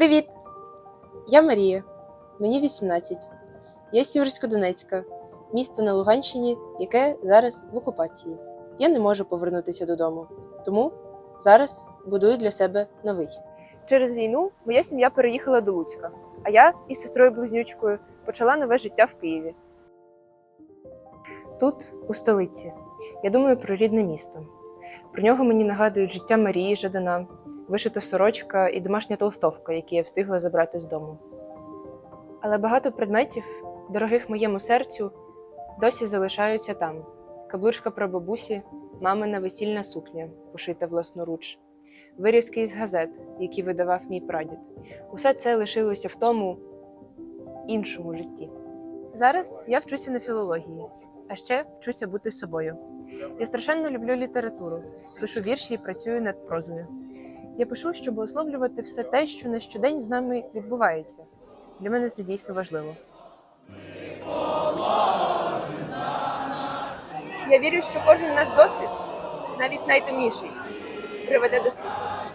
Привіт! Я Марія, мені 18. Я з Сіверсько-Донецька, місто на Луганщині, яке зараз в окупації. Я не можу повернутися додому, тому зараз будую для себе новий. Через війну моя сім'я переїхала до Луцька, а я із сестрою близнючкою почала нове життя в Києві. Тут, у столиці, я думаю про рідне місто. Про нього мені нагадують життя Марії Жадана, вишита сорочка і домашня толстовка, які я встигла забрати з дому. Але багато предметів, дорогих моєму серцю, досі залишаються там: каблучка про бабусі, мамина весільна сукня, пошита власноруч, вирізки із газет, які видавав мій прадід. Усе це лишилося в тому іншому житті. Зараз я вчуся на філології, а ще вчуся бути собою. Я страшенно люблю літературу, пишу вірші і працюю над прозою. Я пишу, щоб условлювати все те, що на щодень з нами відбувається. Для мене це дійсно важливо. Я вірю, що кожен наш досвід, навіть найтемніший, приведе до світла.